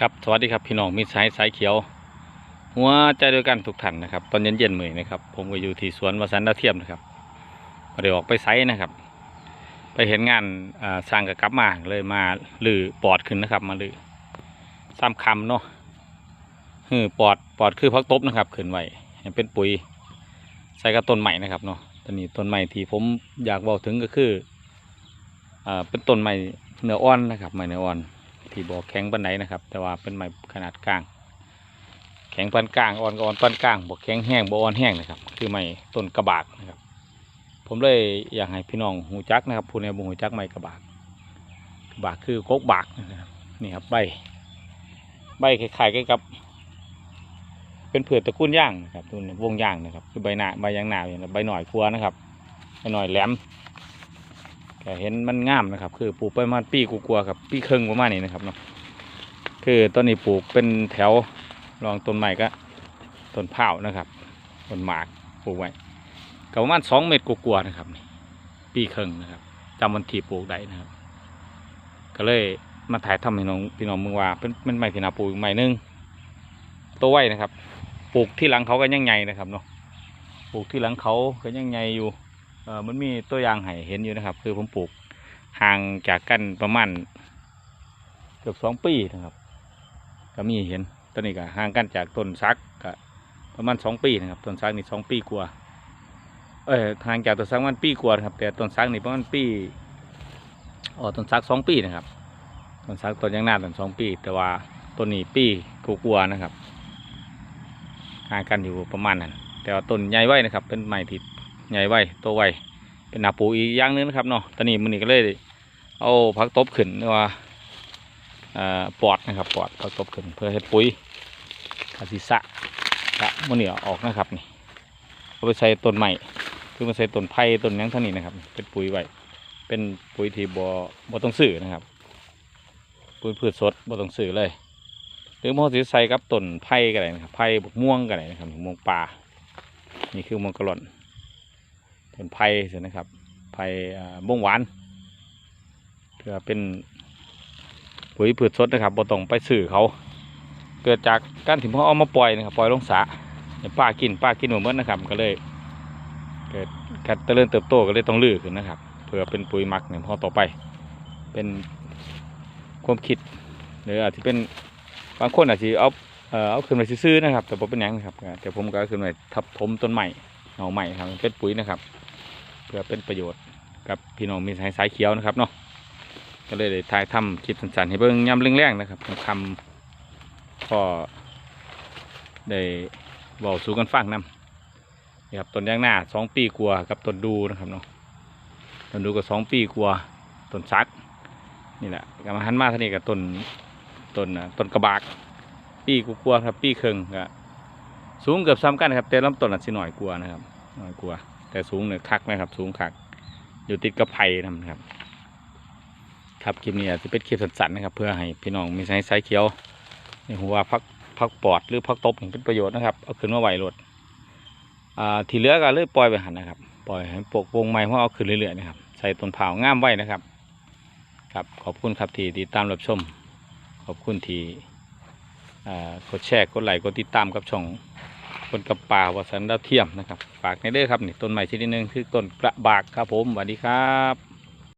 ครับสวัสดีครับพี่น้องมิตรสายสายเขียว หัวใจเดียวกันทุกท่านนะครับ ตอนเย็นเย็นๆมือนะครับ ผมก็อยู่ที่สวนวสันต์ดาวเทียมนะครับพอได้ออกไปไซต์นะครับ ไปเห็นงานสร้างกับกลับมาเลยมาลือปอดขึ้นนะครับ มาลือซ้ำคำเนาะฮือปอดปอดคือพักตบนะครับขึ้นไว้ให้เป็นปุ๋ยใส่กับต้นใหม่นะครับเนาะตอนนี้ต้นใหม่ที่ผมอยากบอกถึงก็คืออเป็นต้นใหม่เนื้ออ่อนนะครับใหม่เนื้ออ่อน ที่บอกแข็งปานไหนนะครับ แต่ว่าเป็นไม้ขนาดกลาง แข็งปานกลางอ่อนก็อ่อนปานกลางบอกแข็งแห้งบ่อ่อนแห้งนะครับ คือไม้ต้นกระบากนะครับ ผมเลยอยากให้พี่น้องหูจักนะครับผู้ในบุหูจักไม้กระบากกระบากคือกกบากนะครับนี่ครับใบ ใบคล้ายๆกับเป็นเผือกตะกูลย่างนะครับตัวนี้วงย่างนะครับ คือใบหนาใบยางหนาอย่างใบหน่อยครัวนะครับใบหน่อยแหลม ก็เห็นมันงามนะครับ คือปลูกไประมาณปีกูกลัวๆครับปีครึ่งประมาณนี้นะครับเนาะคือต้นนี้ปลูกเป็นแถวรองต้นใหม่ก็ต้นเผานะครับต้นหมากปลูกไว้ก็ประมาณสองเมตรกูกลัวๆนะครับนี่ปีครึ่งนะครับจำวันที่ปลูกได้นะครับ ก็เลยมาถ่ายทำให้น้องพี่น้องเมืองว่าเป็นเป็นไม้ที่นาปลูกอีกไม้นึงตัวไว้นะครับ ปลูกที่หลังเขาก็ยังใหญ่นะครับเนาะปลูกที่หลังเขาก็ยังใหญ่อยู่ เออมันมีตัวอย่างให้เห็นอยู่นะครับ คือผมปลูกห่างจากกันประมาณเกือบสองปีนะครับ ก็มีเห็นต้นนี้ก็ห่างกันจากต้นซักก็ประมาณสองปีนะครับต้นซักนี่สองปีกว่าเออห่างจากต้นซักมันปีกว่านะครับแต่ต้นซักนี่ประมาณปีอ๋อต้นซักสองปีนะครับต้นซักต้นยางหน้าต้นสองปี แต่ว่าต้นนี้ปีกว่านะครับห่างกันอยู่ประมาณนั้นแต่ว่าต้นใหญ่ไว้นะครับ เป็นไม้ที่ ใหญ่ไว้โตไวเป็นหนาปูอีกอย่างนึงนะครับเนาะตอนนี้มันนี่ก็เลยเอาพักตบขึ้นหรือว่าปอดนะครับปอดพักตบขึ้นเพื่อเฮ็ดปุ๋ยกาศิสะกะมันนี่เออกนะครับนี่เอาไปใส่ต้นใหม่คือมาใส่ต้นไผ่ต้นยังท่านี้นะครับ เป็นปุ๋ยไว้เป็นปุ๋ยที่บ่บ่ต้องซื้อนะครับ ปุ๋ยพืชสดบ่ต้องซื้อเลยหรือมอสิใส่กับต้นไผ่ก็ได้นะครับไผ่บกม่วงก็ได้นะครับม่วงป่านี่คือม่วงกะหล่อน เป็นไผ่เสียนะครับไผ่อ่าบ้งหวาน เพื่อเป็นปุ๋ยพืชสดนะครับบ่ต้องไปซื้อเขา เกิดจากการที่เขาเอามาปล่อยนะครับ ปล่อยลงสระป้ากินป้ากินหมดเมื่อนะครับ ก็เลย เกิดการเจริญเติบโตก็เลยต้องลื้อขึ้นนะครับ เพื่อเป็นปุ๋ยหมักเนี่ยพอต่อไป เป็นความคิดหรืออาจจะเป็นบางคนอาจจะเอาเอาขึ้นมาซื้อนะครับ แต่ผมเป็นยังนะครับแต่ผมก็ขึ้นมาทับถมต้นใหม่หน่อใหม่ครับเป็นปุ๋ยนะครับ พื่อเป็นประโยชน์กับพี่น้องมีสายสายเขียวนะครับเนาะก็เลยได้ถ่ายทำคลิปสั้นๆให้เบิ่งย้ำแรงๆนะครับคำก็ได้บอกสู่กันฟังนำนี่ครับต้นยางหน้าสองปีกว่ากับต้นดูนะครับเนาะต้นดูก็สองปีกว่าต้นซักนี่แหละก็มาหันมาท่านี้กับต้นต้นต้นกระบาก ปีกว่าๆครับปีเครึ่งก็สูงเกือบซ้ำกันนะครับแต่ลำต้นอาจจะหน่อยกว่านะครับหน่อยกว่า แต่สูงเนี่ยคักนะครับ สูงคัก อยู่ติดกับไผ่นะครับ ครับคลิปนี้อาจจะเป็นคลิปสั้นๆนะครับ เพื่อให้พี่น้องมีสายสายเขียวในหัวาพักพักปอดหรือพักตบเป็นประโยชน์นะครับเอาขึ้นมาไหวรถอ่าที่เหลือก็เลื่อยปล่อยไปหันนะครับ ปล่อยให้ปกวงไม้เพราะเอาขึ้นเรื่อยๆนะครับใส่ต้นเผางามไว้นะครับ ครับขอบคุณครับที่ติดตามรับชม ขอบคุณที่อ่ากดแชร์กดไลค์กดติดตามกับช่อง นกับป่าวสันดาวเทียมนะครับ ฝากในเด้อครับนี่ต้นใหม่ชนิดหนึงคือต้นกระบากครับผมสวัสดีครับ